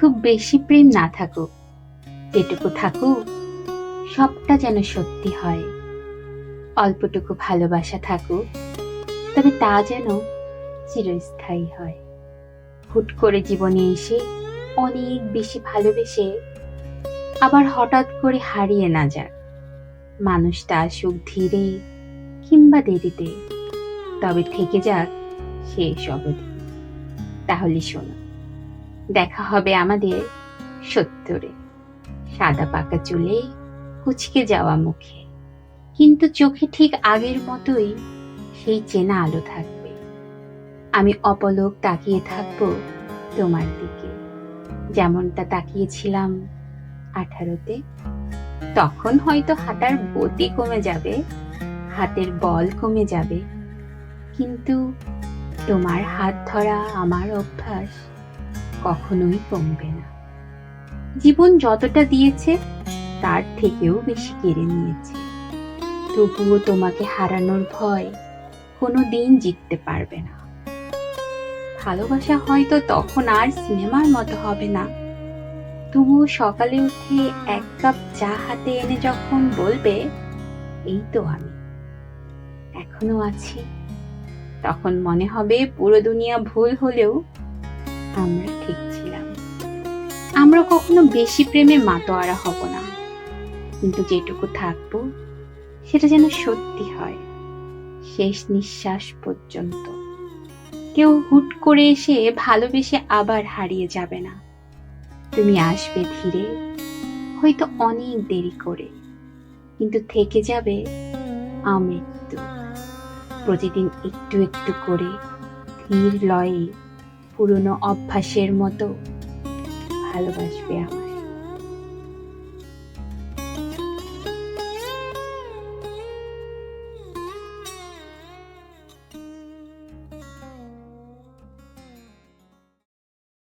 খুব বেশি প্রেম না থাকুক। যেটুকু থাকুক, সবটা যেন সত্যি হয়। অল্পটুকু ভালোবাসা থাকুক, তবে তা যেন চিরস্থায়ী হয়। হুট করে জীবনে এসে অনেক বেশি ভালোবেসে আবার হঠাৎ করে হারিয়ে না যাক। মানুষটা আসুক ধীরে কিংবা দেরিতে, তবে থেকে যাক শেষ অবধি। তাহলে শোনো। দেখা হবে আমাদের সত্তরে। সাদা পাকা চুলে কুচকে যাওয়া মুখে। কিন্তু চোখে ঠিক আগের মতোই সেই চেনা আলো থাকবে। আমি অপলক তাকিয়ে থাকব তোমার দিকে। যেমনটা তাকিয়েছিলাম আঠারোতে, তখন হয়তো হাঁটার গতি কমে যাবে, হাতের বল কমে যাবে। কিন্তু তোমার হাত ধরা আমার অভ্যাস। কখনোই কমবে না। জীবন যতটা দিয়েছে, তার থেকেও বেশি কেড়ে নিয়েছে। তবুও তোমাকে হারানোর ভয় কোনো দিন জিততে পারবে না। ভালোবাসা হয়তো তখন আর সিনেমার মতো হবে না। তবুও সকালে উঠে এক কাপ চা হাতে এনে যখন বলবে, এই তো আমি। এখনও আছি। তখন মনে হবে পুরো দুনিয়া ভুল হলেও আমরা ঠিক ছিলাম। আমরা কখনো বেশি প্রেমে মাতোয়ারা হব না। কিন্তু যেটুকু থাকব, সেটা যেন সত্যি হয়, শেষ নিঃশ্বাস পর্যন্ত। কেউ হুট করে এসে ভালোবেসে আবার হারিয়ে যাবে না। তুমি আসবে ধীরে, হয়তো অনেক দেরি করে, কিন্তু থেকে যাবে আমৃত্যু। প্রতিদিন একটু একটু করে ধীর লয়ে পুরনো অভ্যাসের মতো ভালোবাসবে আমায়।